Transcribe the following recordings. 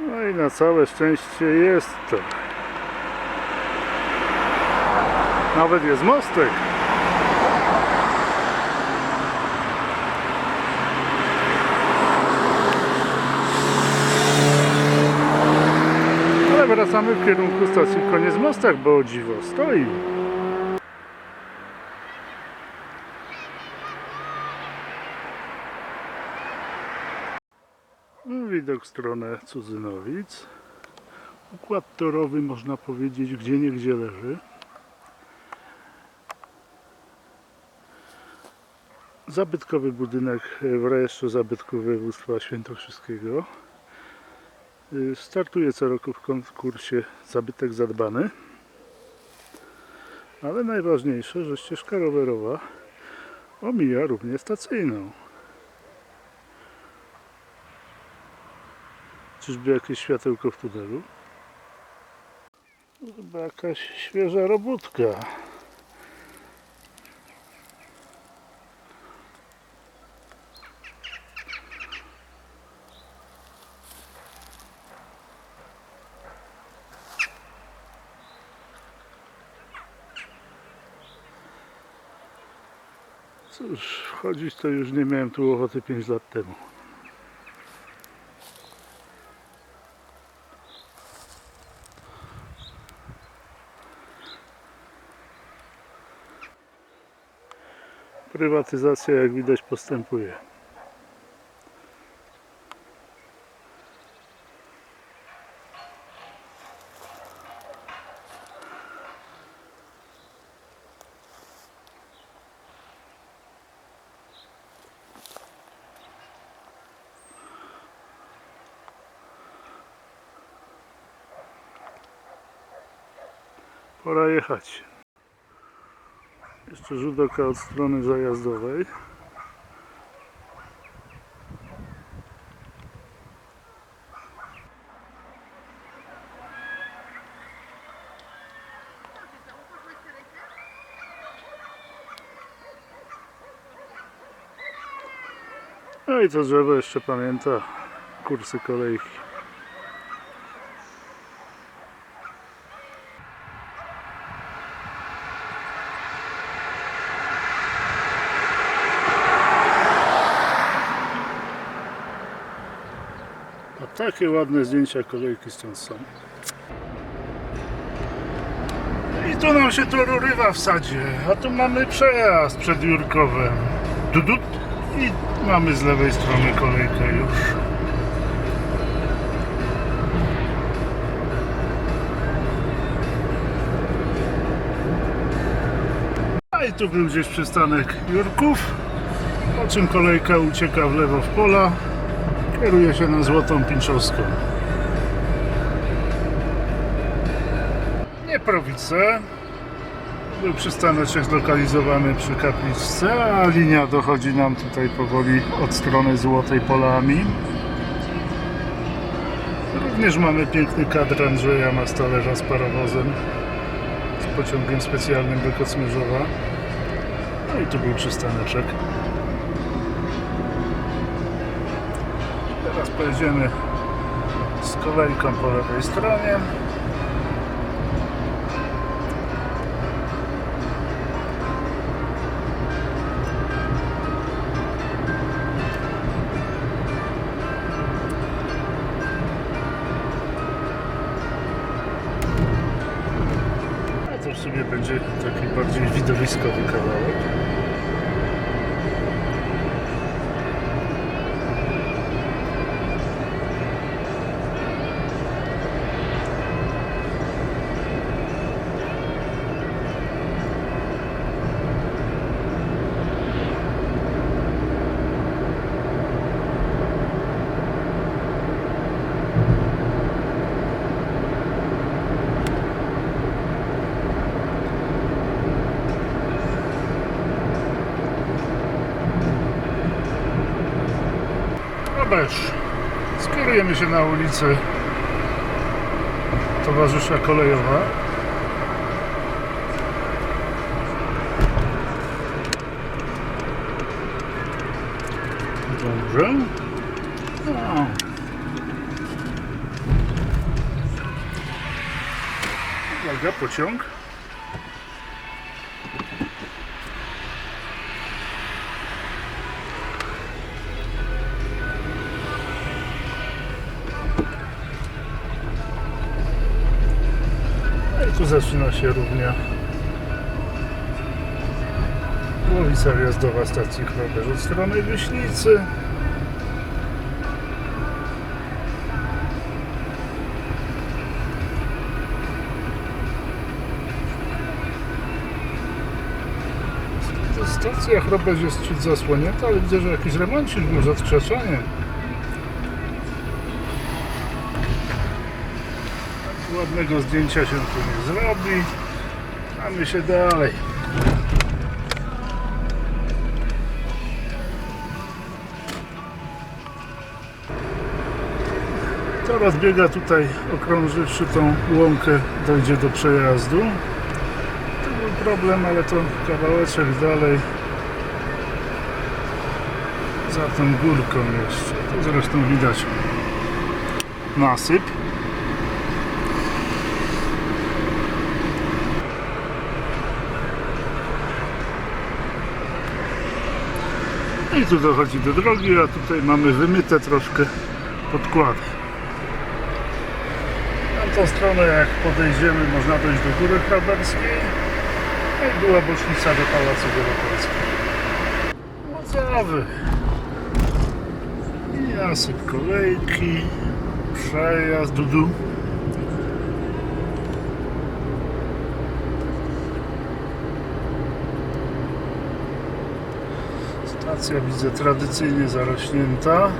No i na całe szczęście jest to. Nawet jest mostek. Ale wracamy w kierunku stacji Koniec Mostek, bo dziwo stoi. Widok w stronę Cudzynowic. Układ torowy można powiedzieć gdzie niegdzie leży. Zabytkowy budynek w rejestrze zabytków województwa świętokrzyskiego. Startuje co roku w konkursie Zabytek Zadbany. Ale najważniejsze, że ścieżka rowerowa omija również stacyjną. Czyżby jakieś światełko w tunelu? Chyba jakaś świeża robótka. Cóż, wchodzić to już nie miałem tu ochoty 5 lat temu. Prywatyzacja jak widać postępuje. Pora jechać. Jeszcze rzut oka od strony zajazdowej. No i to drzewo jeszcze pamięta kursy kolejki. A takie ładne zdjęcia kolejki stąd są. I tu nam się to urywa w sadzie, a tu mamy przejazd przed Jurkowem. Dudut. I mamy z lewej strony kolejkę już. A i tu był gdzieś przystanek Jurków, po czym kolejka ucieka w lewo w pola Kieruje się na Złotą Pinczowską. Nieprowice. Był przystaneczek zlokalizowany przy kapliczce, a linia dochodzi nam tutaj powoli od strony Złotej Polami. Również mamy piękny kadr Andrzeja Mastalerza z parowozem, z pociągiem specjalnym do Kocmierzowa. No i tu był przystaneczek. Teraz pojedziemy z kolejką po lewej stronie. A to w sumie będzie taki bardziej widowiskowy kawałek. rzecz. Skierujemy się na ulicę Towarzysza Kolejowa. Dobrze. No. Uwaga, pociąg. Zaczyna się równia ulica wjazdowa stacji Chroberz od strony Wiśnicy. Stacja Chroberz jest ciut zasłonięta, ale widzę, że jakiś remoncik był z Ładnego zdjęcia się tu nie zrobi. Mamy się dalej. Teraz biega tutaj okrążywszy tą łąkę, dojdzie do przejazdu. To był problem, ale to kawałeczek dalej za tą górką jeszcze. Tu zresztą widać nasyp. I tu dochodzi do drogi, a tutaj mamy wymyte troszkę podkłady. Na tą stronę jak podejdziemy można dojść do Góry Hraberskiej no i była bocznica do Pałacu Wielopolskiego. Mocawy. I nasyp kolejki, przejazd, dudu. Widzę tradycyjnie zarośnięta.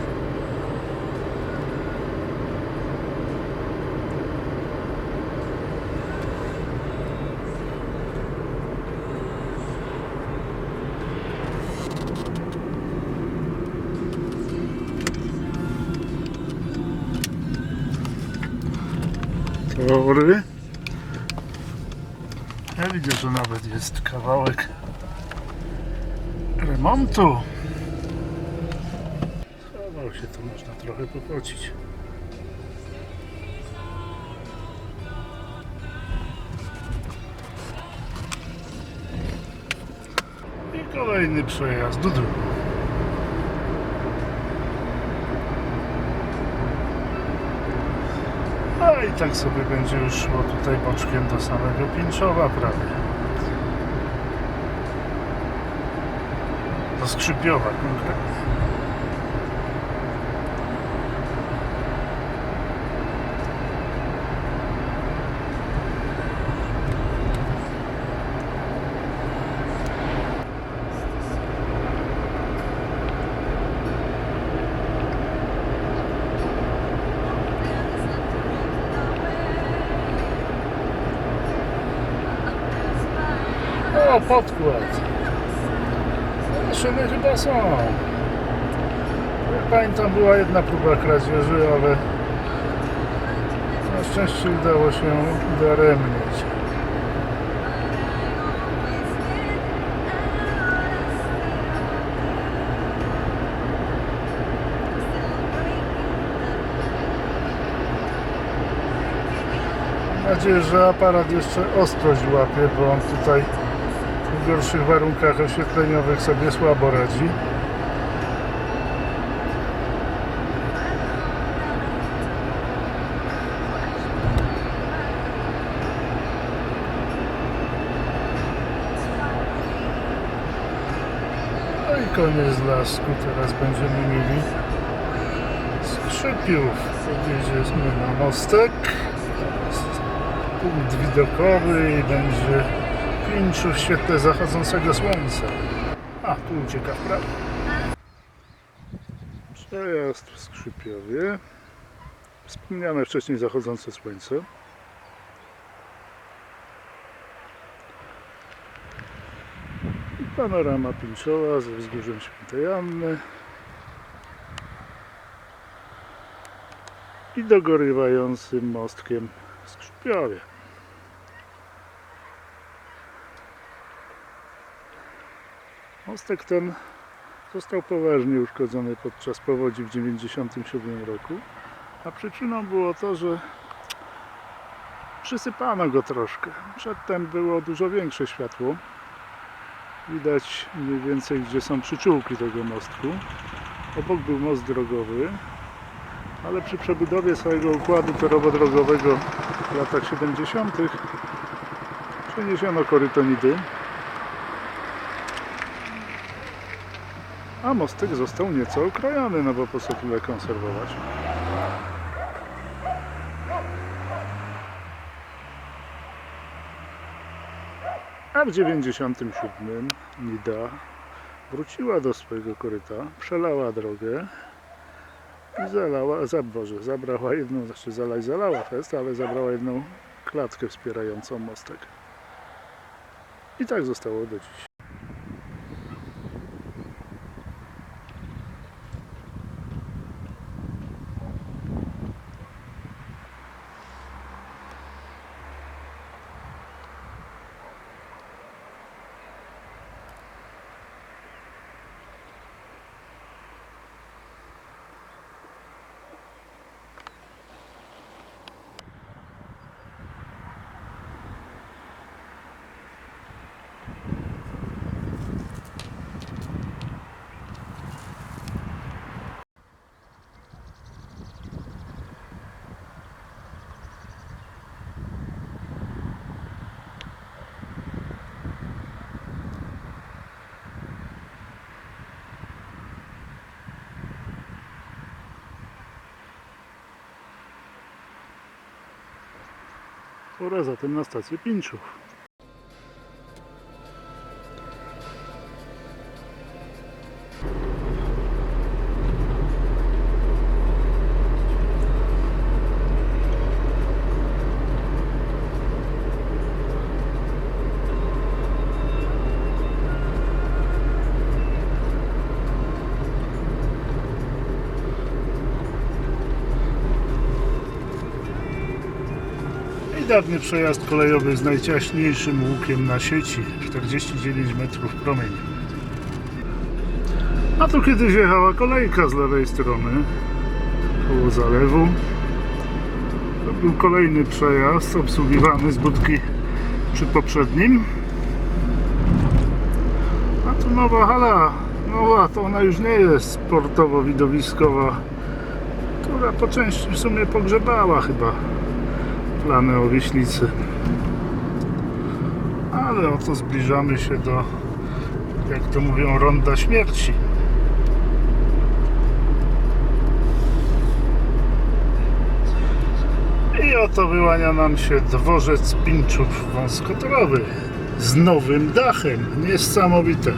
Tory. Ja widzę, że nawet jest kawałek remontu. Schował się, to można trochę popocić. I kolejny przejazd do domu. A i tak sobie będzie już szło tutaj boczkiem do samego Pińczowa prawie. Do Skrzypiowa konkretnie. O, podkład. Maszyny chyba są. Jak pamiętam, była jedna próba kradzieży, ale na szczęście udało się udaremnić. Mam nadzieję, że aparat jeszcze ostrość łapie, bo on tutaj gorszych warunkach oświetleniowych sobie słabo radzi. No i koniec lasku. Teraz będziemy mieli Skrzypiów. Podjedziemy na mostek. Punkt widokowy i będzie pięciu w świetle zachodzącego słońca. A, tu ucieka w prawo. Przejazd w Skrzypiowie. Wspomniane wcześniej zachodzące słońce. I panorama Pińczowa ze wzgórzem Świętej Anny. I dogorywającym mostkiem w Skrzypiowie. Mostek ten został poważnie uszkodzony podczas powodzi w 1997 roku, a przyczyną było to, że Przysypano go troszkę. Przedtem było dużo większe światło. Widać mniej więcej, gdzie są przyczółki tego mostku. Obok był most drogowy, ale przy przebudowie całego układu torowo-drogowego w latach 70. przeniesiono korytonidy. A mostek został nieco okrojony, no bo po co tyle konserwować. A w 97 Nida wróciła do swojego koryta, przelała drogę i zalała, za, Boże, zabrała jedną, znaczy zalać zalała fest, ale zabrała jedną klatkę wspierającą mostek. I tak zostało do dziś. Pora zatem na stację Pinczów. I dawny przejazd kolejowy z najciaśniejszym łukiem na sieci 49 metrów promień. A tu kiedyś jechała kolejka z lewej strony koło zalewu. To był kolejny przejazd obsługiwany z budki przy poprzednim. A tu nowa hala. Nowa to ona już nie jest sportowo-widowiskowa, która po części w sumie pogrzebała chyba plany o Wiślicy. Ale oto zbliżamy się do, jak to mówią, ronda śmierci. I oto wyłania nam się dworzec Pinczów wąskotorowy z nowym dachem. Niesamowite.